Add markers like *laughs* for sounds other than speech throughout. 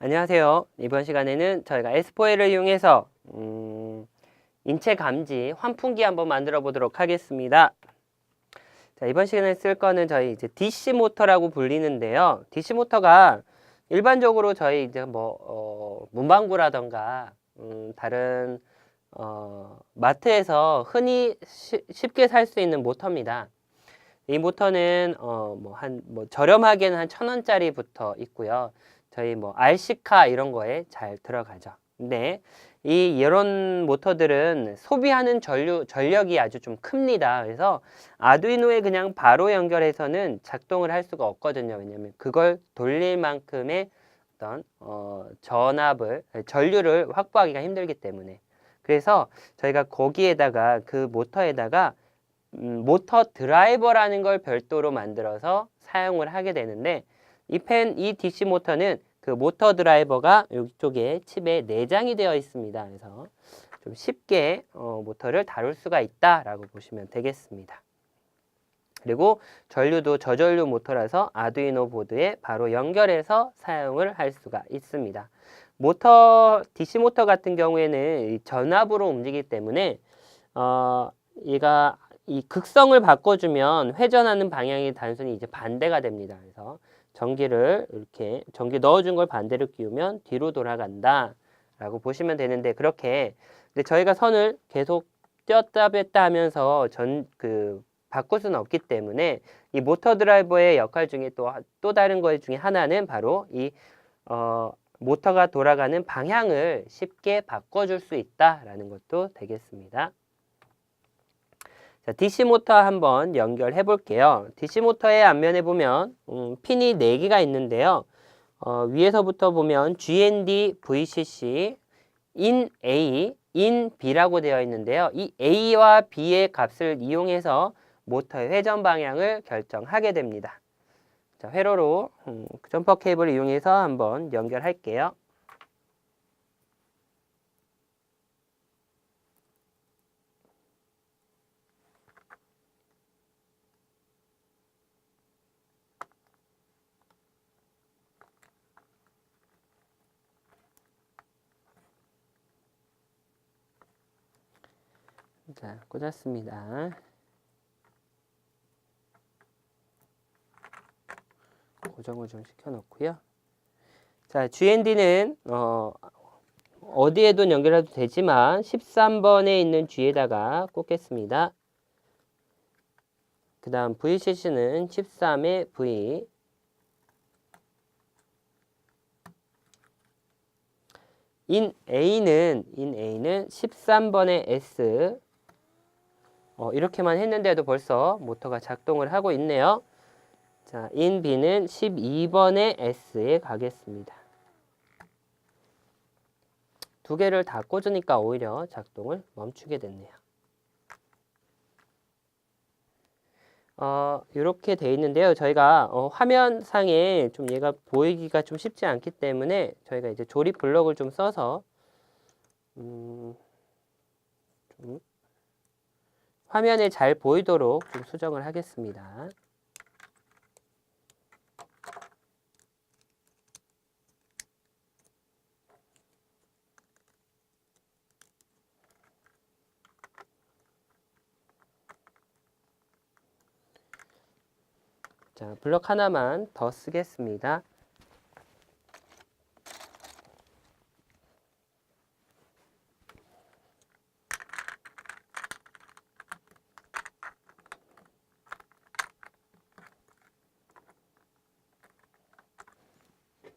안녕하세요. 이번 시간에는 저희가 S4L을 이용해서 음, 인체 감지 환풍기 한번 만들어 보도록 하겠습니다. 자, 이번 시간에 쓸 거는 저희 이제 DC 모터라고 불리는데요. DC 모터가 일반적으로 저희 이제 뭐 어, 문방구라던가 음, 다른 어, 마트에서 흔히 쉬- 쉽게 살 수 있는 모터입니다. 이 모터는 어, 뭐 한 뭐 저렴하게는 한 천 원짜리부터 있고요. 저희 뭐 RC카 이런 거에 잘 들어가죠. 근데 이 이런 모터들은 소비하는 전류, 전력이 아주 좀 큽니다. 그래서 아두이노에 그냥 바로 연결해서는 작동을 할 수가 없거든요. 왜냐하면 그걸 돌릴 만큼의 어떤 어, 전압을 전류를 확보하기가 힘들기 때문에 그래서 저희가 거기에다가 그 모터에다가 음, 모터 드라이버라는 걸 별도로 만들어서 사용을 하게 되는데 이 펜, 이 DC 모터는 그 모터 드라이버가 이쪽에 칩에 내장이 되어 있습니다. 그래서 좀 쉽게 어, 모터를 다룰 수가 있다라고 보시면 되겠습니다. 그리고 전류도 저전류 모터라서 아두이노 보드에 바로 연결해서 사용을 할 수가 있습니다. 모터 DC 모터 같은 경우에는 이 전압으로 움직이기 때문에 어, 얘가 이 극성을 바꿔주면 회전하는 방향이 단순히 이제 반대가 됩니다. 그래서 전기를 이렇게 전기 넣어준 걸 반대로 끼우면 뒤로 돌아간다 라고 보시면 되는데 그렇게 근데 저희가 선을 계속 띄었다 뺐다 하면서 전 그 바꿀 수는 없기 때문에 이 모터 드라이버의 역할 중에 또 또 다른 것 중에 하나는 바로 이 어, 모터가 돌아가는 방향을 쉽게 바꿔줄 수 있다라는 것도 되겠습니다. 자, DC 모터 한번 연결해 볼게요. DC 모터의 앞면에 보면 음, 핀이 4개가 있는데요. 어, 위에서부터 보면 GND, VCC, in A, in B라고 되어 있는데요. 이 A와 B의 값을 이용해서 모터의 회전 방향을 결정하게 됩니다. 자, 회로로 음, 점퍼 케이블을 이용해서 한번 연결할게요. 자, 꽂았습니다. 고정을 좀 시켜놓고요. 자, GND는 어, 어디에도 연결해도 되지만 13번에 있는 G에다가 꽂겠습니다. 그 다음 VCC는 13의 V 인 A는 인 A는 13번의 S 어, 이렇게만 했는데도 벌써 모터가 작동을 하고 있네요. 자, 인 B는 12번의 S에 가겠습니다. 두 개를 다 꽂으니까 오히려 작동을 멈추게 됐네요. 어, 이렇게 돼 있는데요. 저희가 어, 화면상에 좀 얘가 보이기가 좀 쉽지 않기 때문에 저희가 이제 조립 블록을 좀 써서 음, 좀 화면에 잘 보이도록 좀 수정을 하겠습니다. 자, 블럭 하나만 더 쓰겠습니다.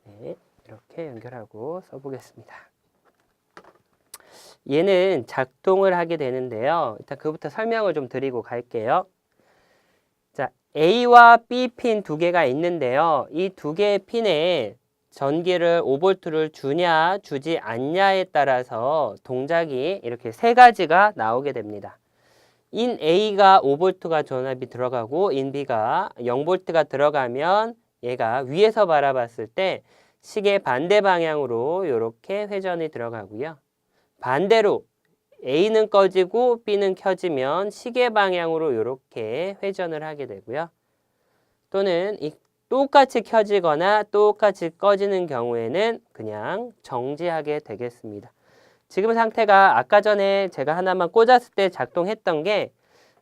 네, 이렇게 써보겠습니다. 얘는 작동을 하게 되는데요. 일단 그부터 설명을 좀 드리고 갈게요. 자, A와 B 핀 두 개가 있는데요. 이 두 개의 핀에 전기를 5볼트를 주냐 주지 않냐에 따라서 동작이 이렇게 세 가지가 나오게 됩니다. 인 A가 5볼트가 전압이 들어가고 인 B가 0볼트가 들어가면 얘가 위에서 바라봤을 때 시계 반대 방향으로 이렇게 회전이 들어가고요. 반대로 A는 꺼지고 B는 켜지면 시계 방향으로 이렇게 회전을 하게 되고요. 또는 이 똑같이 켜지거나 똑같이 꺼지는 경우에는 그냥 정지하게 되겠습니다. 지금 상태가 아까 전에 제가 하나만 꽂았을 때 작동했던 게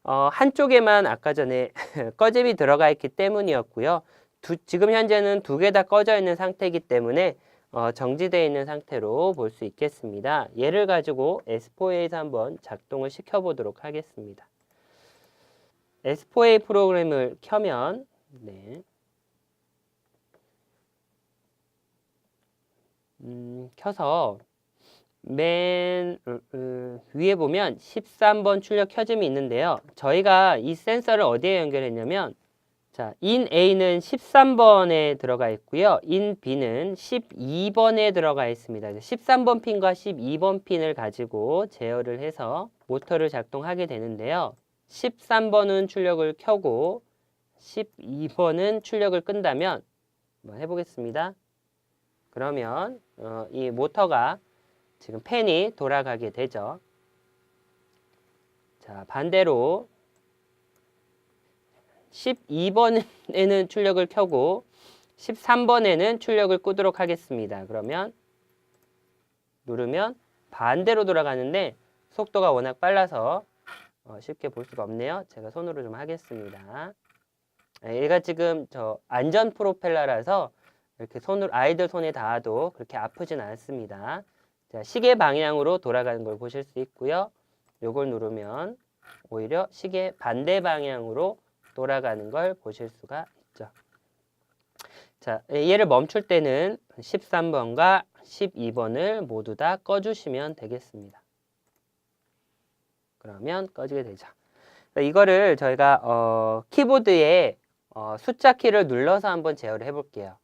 어, 한쪽에만 아까 전에 *laughs* 꺼짐이 들어가 있기 때문이었고요. 두, 지금 현재는 두 개 다 꺼져 있는 상태이기 때문에 어, 정지되어 있는 상태로 볼 수 있겠습니다. 얘를 가지고 S4A에서 한번 작동을 시켜보도록 하겠습니다. S4A 프로그램을 켜면 네. 음, 켜서 맨 음, 음, 위에 보면 13번 출력 켜짐이 있는데요. 저희가 이 센서를 어디에 연결했냐면 자, in A는 13번에 들어가 있고요. in B는 12번에 들어가 있습니다. 13번 핀과 12번 핀을 가지고 제어를 해서 모터를 작동하게 되는데요. 13번은 출력을 켜고 12번은 출력을 끈다면 한번 해보겠습니다. 그러면 어, 이 모터가 지금 팬이 돌아가게 되죠. 자, 반대로 12번에는 출력을 켜고 13번에는 출력을 끄도록 하겠습니다. 그러면 누르면 반대로 돌아가는데 속도가 워낙 빨라서 어, 쉽게 볼 수가 없네요. 제가 손으로 좀 하겠습니다. 아, 얘가 지금 저 안전 프로펠러라서 이렇게 손으로 아이들 손에 닿아도 그렇게 아프진 않습니다. 자, 시계 방향으로 돌아가는 걸 보실 수 있고요. 요걸 누르면 오히려 시계 반대 방향으로 돌아가는 걸 보실 수가 있죠. 자, 얘를 멈출 때는 13번과 12번을 모두 다 꺼주시면 되겠습니다. 그러면 꺼지게 되죠. 이거를 저희가 어, 키보드에 어, 숫자 키를 눌러서 한번 제어를 해볼게요.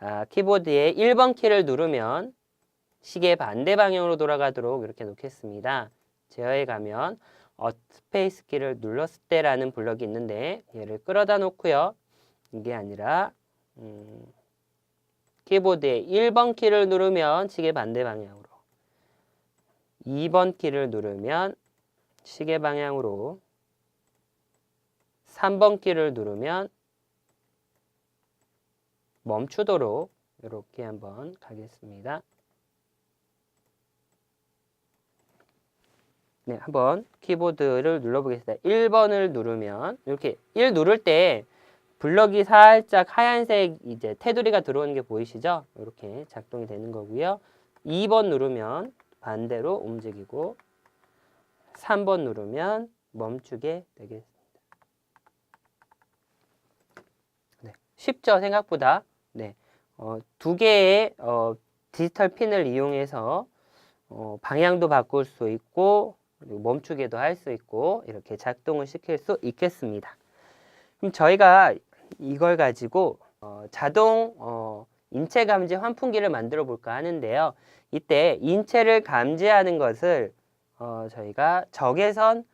아, 키보드에 1번 키를 누르면 시계 반대 방향으로 돌아가도록 이렇게 놓겠습니다. 제어에 가면 어, 스페이스 키를 눌렀을 때라는 블럭이 있는데 얘를 끌어다 놓고요. 이게 아니라 음, 키보드에 1번 키를 누르면 시계 반대 방향으로 2번 키를 누르면 시계 방향으로 3번 키를 누르면 멈추도록 이렇게 한번 가겠습니다. 네, 한번 키보드를 눌러보겠습니다. 1번을 누르면 이렇게 1 누를 때 블럭이 살짝 하얀색 이제 테두리가 들어오는 게 보이시죠? 이렇게 작동이 되는 거고요. 2번 누르면 반대로 움직이고 3번 누르면 멈추게 되겠습니다. 네, 쉽죠? 생각보다. 네, 어, 두 개의 어, 디지털 핀을 이용해서 어, 방향도 바꿀 수 있고 그리고 멈추게도 할 수 있고 이렇게 작동을 시킬 수 있겠습니다. 그럼 저희가 이걸 가지고 어, 자동 어, 인체 감지 환풍기를 만들어 볼까 하는데요. 이때 인체를 감지하는 것을 어, 저희가 적외선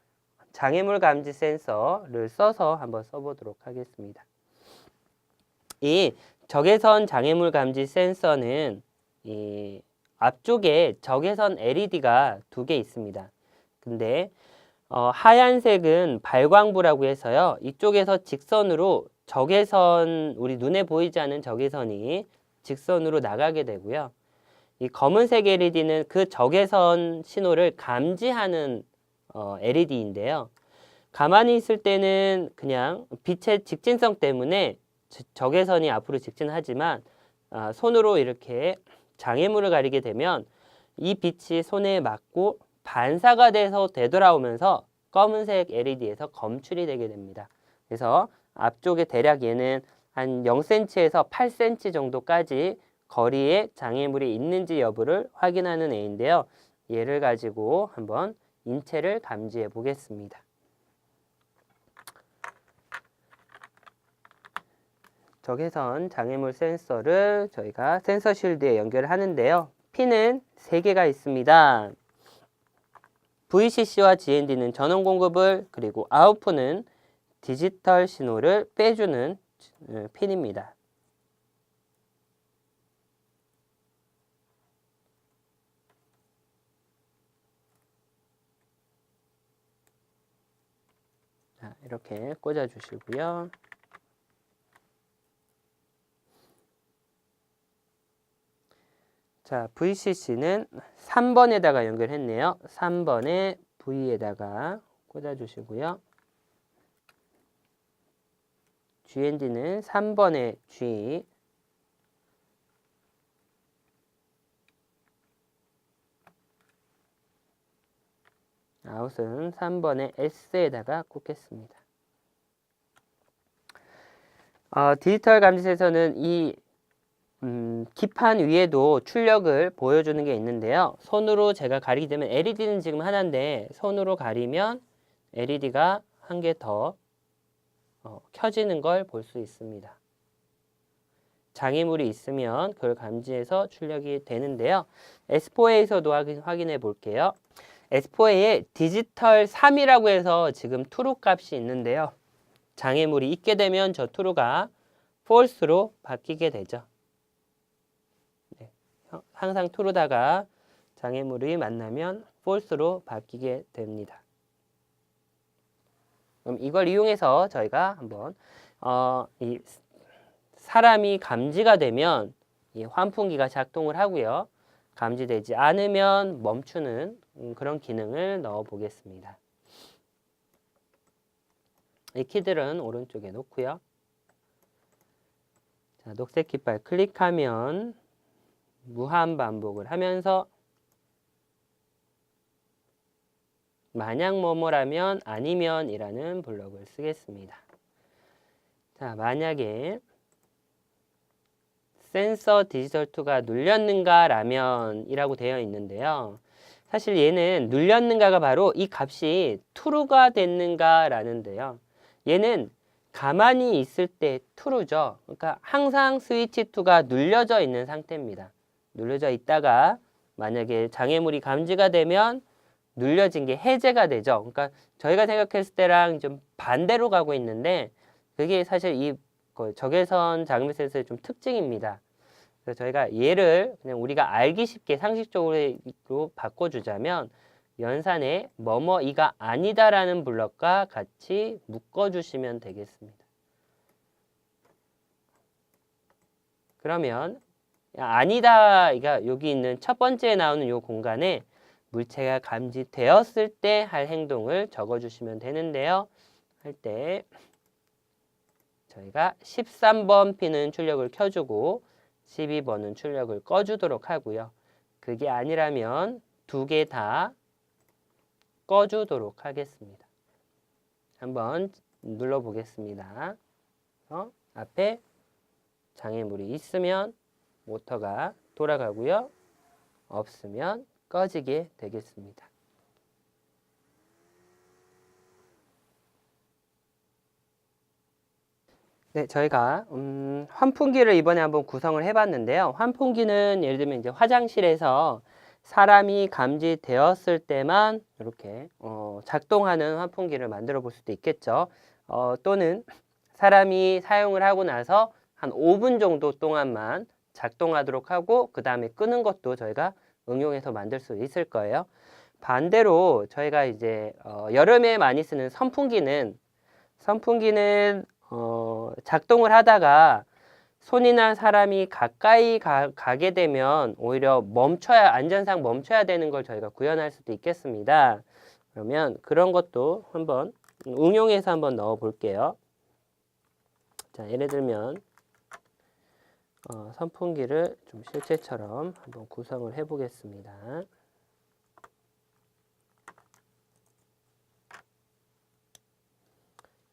장애물 감지 센서를 써서 한번 써보도록 하겠습니다. 이 적외선 장애물 감지 센서는 이 앞쪽에 적외선 LED가 두 개 있습니다. 근데 어, 하얀색은 발광부라고 해서요. 이쪽에서 직선으로 적외선 우리 눈에 보이지 않는 적외선이 직선으로 나가게 되고요. 이 검은색 LED는 그 적외선 신호를 감지하는 어, LED인데요. 가만히 있을 때는 그냥 빛의 직진성 때문에 적외선이 앞으로 직진하지만 아, 손으로 이렇게 장애물을 가리게 되면 이 빛이 손에 맞고 반사가 돼서 되돌아오면서 검은색 LED에서 검출이 되게 됩니다. 그래서 앞쪽에 대략 얘는 한 0cm에서 8cm 정도까지 거리에 장애물이 있는지 여부를 확인하는 애인데요. 얘를 가지고 한번 인체를 감지해 보겠습니다. 적외선 장애물 센서를 저희가 센서 실드에 연결하는데요. 핀은 3개가 있습니다. VCC와 GND는 전원 공급을 그리고 아웃풋은 디지털 신호를 빼주는 어, 핀입니다. 자, 이렇게 꽂아 주시고요. 자, VCC는 3번에다가 연결했네요. 3번에 V에다가 꽂아주시고요. GND는 3번에 G, 아웃은 3번에 S에다가 꽂겠습니다. 어, 디지털 감지에서는 이 음, 기판 위에도 출력을 보여주는 게 있는데요. 손으로 제가 가리게 되면 LED는 지금 하나인데 손으로 가리면 LED가 한 개더 어, 켜지는 걸 볼 수 있습니다. 장애물이 있으면 그걸 감지해서 출력이 되는데요. S4A에서도 확인해 볼게요. S4A에 디지털 3이라고 해서 지금 트루 값이 있는데요. 장애물이 있게 되면 저 트루가 false로 바뀌게 되죠. 네. 항상 트루다가 장애물이 만나면 false로 바뀌게 됩니다. 그럼 이걸 이용해서 저희가 한번 어, 이 사람이 감지가 되면 이 환풍기가 작동을 하고요. 감지되지 않으면 멈추는 음, 그런 기능을 넣어 보겠습니다. 이 키들은 오른쪽에 놓고요. 자, 녹색 깃발 클릭하면 무한 반복을 하면서 만약 뭐뭐라면 아니면이라는 블럭을 쓰겠습니다. 자, 만약에 센서 디지털2가 눌렸는가 라면 이라고 되어 있는데요. 사실 얘는 눌렸는가가 바로 이 값이 true가 됐는가 라는데요. 얘는 가만히 있을 때 true죠. 그러니까 항상 스위치 2가 눌려져 있는 상태입니다. 눌려져 있다가 만약에 장애물이 감지가 되면 눌려진 게 해제가 되죠. 그러니까 저희가 생각했을 때랑 좀 반대로 가고 있는데 그게 사실 이 적외선 자금의 센서의 좀 특징입니다. 그래서 저희가 얘를 그냥 우리가 알기 쉽게 상식적으로 바꿔주자면 연산에 뭐뭐이가 아니다라는 블럭과 같이 묶어주시면 되겠습니다. 그러면 아니다, 이가 여기 있는 첫 번째에 나오는 이 공간에 물체가 감지되었을 때 할 행동을 적어주시면 되는데요. 할 때 저희가 13번 핀은 출력을 켜주고 12번은 출력을 꺼주도록 하고요. 그게 아니라면 두 개 다 꺼주도록 하겠습니다. 한번 눌러보겠습니다. 어? 앞에 장애물이 있으면 모터가 돌아가고요. 없으면 꺼지게 되겠습니다. 네, 저희가 음, 환풍기를 이번에 한번 구성을 해봤는데요. 환풍기는 예를 들면 이제 화장실에서 사람이 감지되었을 때만 이렇게 어, 작동하는 환풍기를 만들어 볼 수도 있겠죠. 어, 또는 사람이 사용을 하고 나서 한 5분 정도 동안만 작동하도록 하고 그 다음에 끄는 것도 저희가 응용해서 만들 수 있을 거예요. 반대로 저희가 이제 어, 여름에 많이 쓰는 선풍기는 선풍기는 어, 작동을 하다가 손이나 사람이 가까이 가, 게 되면 오히려 멈춰야 안전상 멈춰야 되는 걸 저희가 구현할 수도 있겠습니다. 그러면 그런 것도 한번 응용해서 한번 넣어 볼게요. 자, 예를 들면 어, 선풍기를 좀 실제처럼 한번 구성을 해 보겠습니다.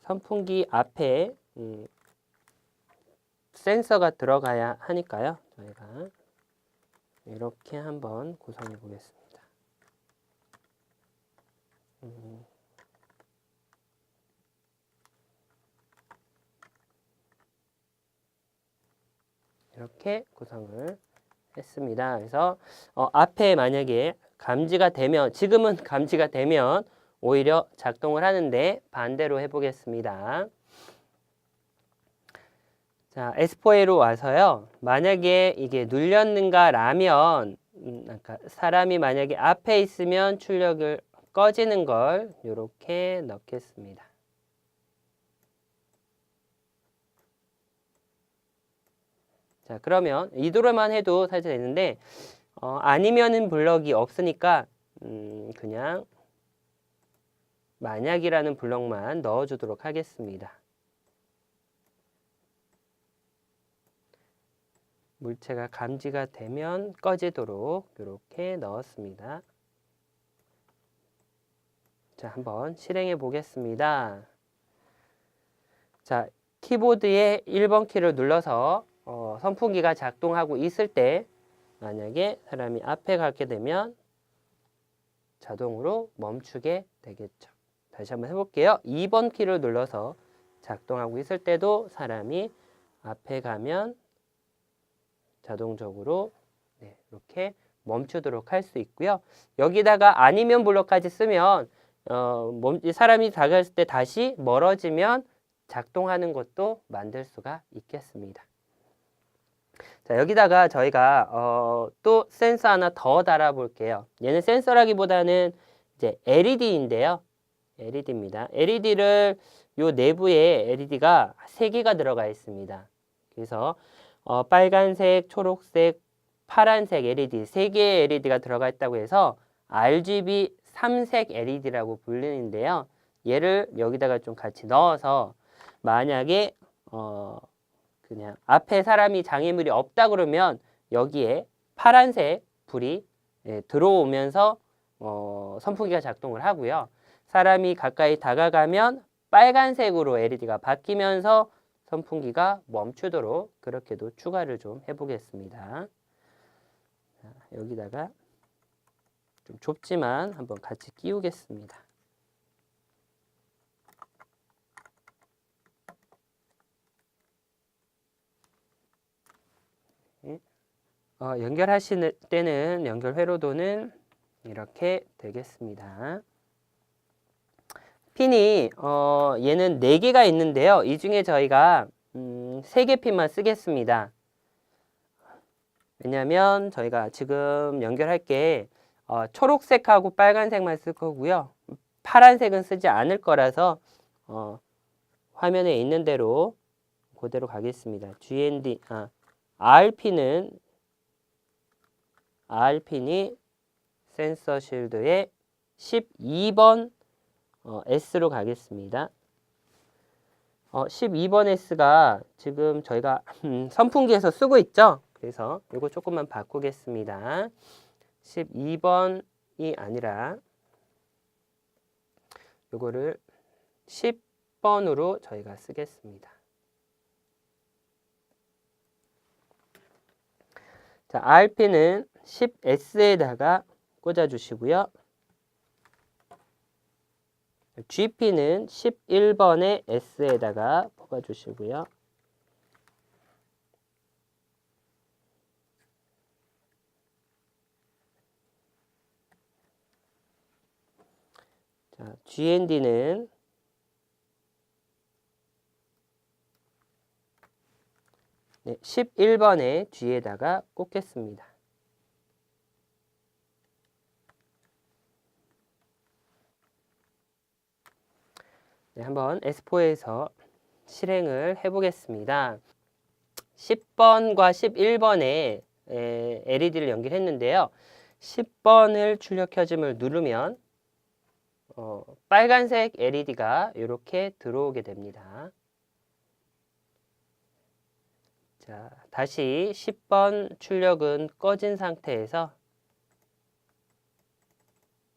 선풍기 앞에 음, 센서가 들어가야 하니까요. 저희가 이렇게 한번 구성해 보겠습니다. 음. 이렇게 구성을 했습니다. 그래서 어, 앞에 만약에 감지가 되면 지금은 감지가 되면 오히려 작동을 하는데 반대로 해보겠습니다. 자, S4A로 와서요. 만약에 이게 눌렸는가 라면 음, 사람이 만약에 앞에 있으면 출력을 꺼지는 걸 이렇게 넣겠습니다. 자, 그러면 이도로만 해도 사실 되는데 어, 아니면은 블럭이 없으니까 음, 그냥 만약이라는 블럭만 넣어주도록 하겠습니다. 물체가 감지가 되면 꺼지도록 이렇게 넣었습니다. 자, 한번 실행해 보겠습니다. 자, 키보드에 1번 키를 눌러서 어, 선풍기가 작동하고 있을 때 만약에 사람이 앞에 가게 되면 자동으로 멈추게 되겠죠. 다시 한번 해볼게요. 2번 키를 눌러서 작동하고 있을 때도 사람이 앞에 가면 자동적으로 네, 이렇게 멈추도록 할 수 있고요. 여기다가 아니면 블록까지 쓰면 어, 멈, 사람이 다가갔을 때 다시 멀어지면 작동하는 것도 만들 수가 있겠습니다. 자, 여기다가 저희가 어, 또 센서 하나 더 달아 볼게요. 얘는 센서라기보다는 이제 LED인데요. LED입니다. LED를 요 내부에 LED가 세 개가 들어가 있습니다. 그래서 어, 빨간색, 초록색, 파란색 LED 세 개의 LED가 들어가 있다고 해서 RGB 삼색 LED라고 불리는데요. 얘를 여기다가 좀 같이 넣어서 만약에 어 그냥 앞에 사람이 장애물이 없다 그러면 여기에 파란색 불이 예, 들어오면서 어 선풍기가 작동을 하고요. 사람이 가까이 다가가면 빨간색으로 LED가 바뀌면서 선풍기가 멈추도록 그렇게도 추가를 좀 해보겠습니다. 자, 여기다가 좀 좁지만 한번 같이 끼우겠습니다. 어, 연결하실 때는 연결 회로도는 이렇게 되겠습니다. 핀이 어, 얘는 4개가 있는데요. 이 중에 저희가 음, 3개 핀만 쓰겠습니다. 왜냐하면 저희가 지금 연결할 게 어, 초록색하고 빨간색만 쓸 거고요. 파란색은 쓰지 않을 거라서 어, 화면에 있는 대로 그대로 가겠습니다. GND, 아, RP는 R핀이 센서 실드의 12번 어, S로 가겠습니다. 어, 12번 S가 지금 저희가 음, 선풍기에서 쓰고 있죠. 그래서 이거 조금만 바꾸겠습니다. 12번이 아니라 이거를 10번으로 저희가 쓰겠습니다. 자, RP는 10S에다가 꽂아주시고요. GP는 11번의 S에다가 뽑아주시고요. 자, GND는 네, 11번의 G에다가 꽂겠습니다. 네, 한번 S4에서 실행을 해보겠습니다. 10번과 11번에 LED를 연결했는데요. 10번을 출력 켜짐을 누르면 어, 빨간색 LED가 이렇게 들어오게 됩니다. 자, 다시 10번 출력은 꺼진 상태에서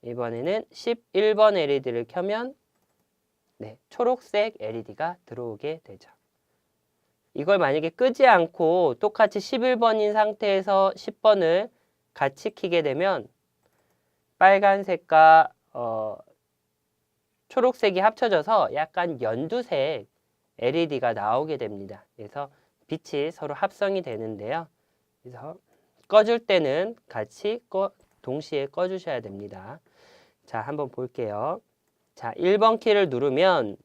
이번에는 11번 LED를 켜면 네, 초록색 LED가 들어오게 되죠. 이걸 만약에 끄지 않고 똑같이 11번인 상태에서 10번을 같이 키게 되면 빨간색과 어, 초록색이 합쳐져서 약간 연두색 LED가 나오게 됩니다. 그래서 빛이 서로 합성이 되는데요. 그래서 꺼줄 때는 같이 꺼, 동시에 꺼주셔야 됩니다. 자, 한번 볼게요. 자, 1번 키를 누르면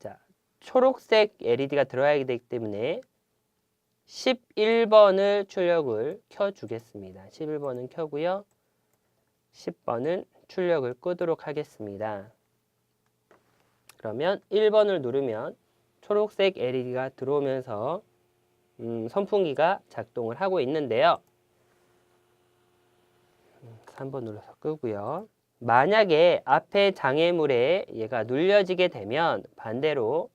자, 초록색 LED가 들어야 되기 때문에 11번을 출력을 켜 주겠습니다. 11번은 켜고요. 10번은 출력을 끄도록 하겠습니다. 그러면 1번을 누르면 초록색 LED가 들어오면서 음, 선풍기가 작동을 하고 있는데요. 3번 눌러서 끄고요. 만약에 앞에 장애물에 얘가 눌려지게 되면 반대로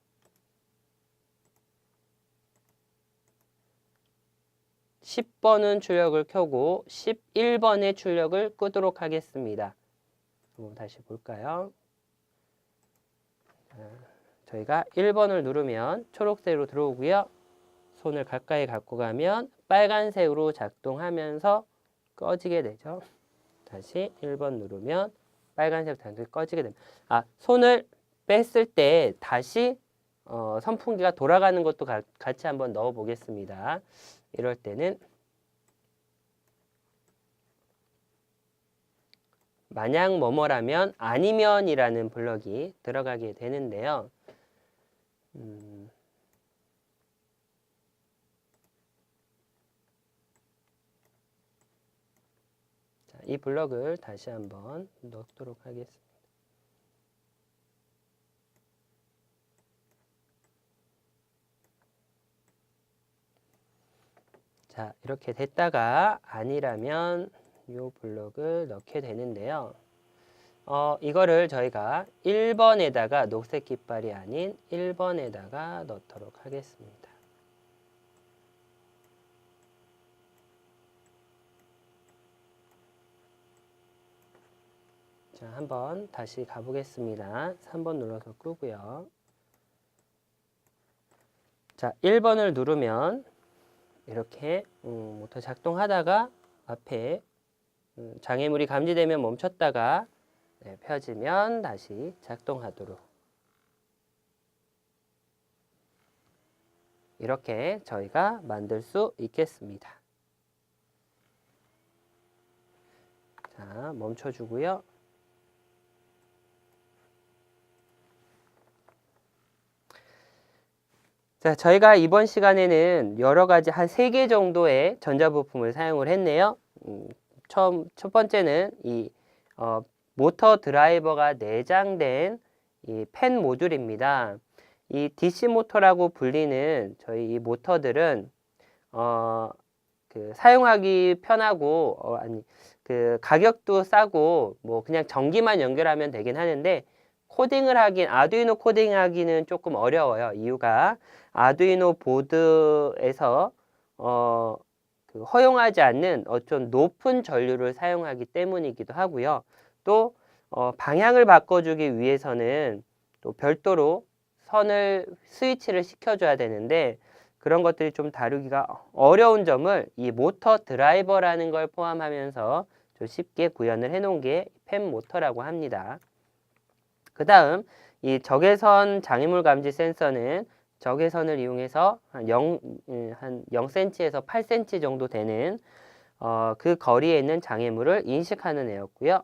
10번은 출력을 켜고 11번의 출력을 끄도록 하겠습니다. 한번 다시 볼까요? 자, 저희가 1번을 누르면 초록색으로 들어오고요. 손을 가까이 갖고 가면 빨간색으로 작동하면서 꺼지게 되죠. 다시 1번 누르면 빨간색 단계 꺼지게 됩니다. 아, 손을 뺐을 때 다시 어, 선풍기가 돌아가는 것도 가- 같이 한번 넣어 보겠습니다. 이럴 때는 만약 뭐뭐라면 아니면이라는 블럭이 들어가게 되는데요. 음, 이 블럭을 다시 한번 넣도록 하겠습니다. 자, 이렇게 됐다가 아니라면 이 블럭을 넣게 되는데요. 어, 이거를 저희가 1번에다가 녹색 깃발이 아닌 1번에다가 넣도록 하겠습니다. 자, 한번 다시 가보겠습니다. 3번 눌러서 끄고요. 자, 1번을 누르면 이렇게 음, 모터 작동하다가 앞에 음, 장애물이 감지되면 멈췄다가 네, 펴지면 다시 작동하도록 이렇게 저희가 만들 수 있겠습니다. 자, 멈춰주고요. 자, 저희가 이번 시간에는 여러 가지 한 세 개 정도의 전자부품을 사용을 했네요. 음, 처음, 첫 번째는 이 어, 모터 드라이버가 내장된 이 펜 모듈입니다. 이 DC 모터라고 불리는 저희 이 모터들은 어, 그 사용하기 편하고 어, 아니 그 가격도 싸고 뭐 그냥 전기만 연결하면 되긴 하는데 코딩을 하긴 아두이노 코딩하기는 조금 어려워요. 이유가 아두이노 보드에서 어, 그 허용하지 않는 어떤 높은 전류를 사용하기 때문이기도 하고요. 또 어, 방향을 바꿔주기 위해서는 또 별도로 선을 스위치를 시켜줘야 되는데 그런 것들이 좀 다루기가 어려운 점을 이 모터 드라이버라는 걸 포함하면서 좀 쉽게 구현을 해놓은 게 펜 모터라고 합니다. 그 다음 이 적외선 장애물 감지 센서는 적외선을 이용해서 한 0, 음, 한 0cm에서 8cm 정도 되는 어, 그 거리에 있는 장애물을 인식하는 애였고요.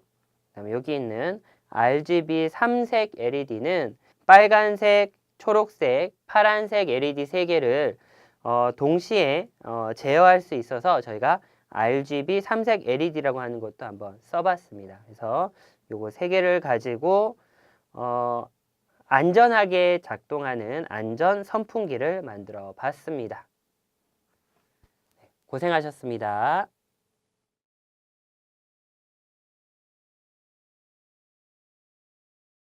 그다음에 여기 있는 RGB 삼색 LED는 빨간색, 초록색, 파란색 LED 세 개를 어, 동시에 어, 제어할 수 있어서 저희가 RGB 삼색 LED라고 하는 것도 한번 써봤습니다. 그래서 요거 세 개를 가지고 어, 안전하게 작동하는 안전 선풍기를 만들어 봤습니다. 네, 고생하셨습니다.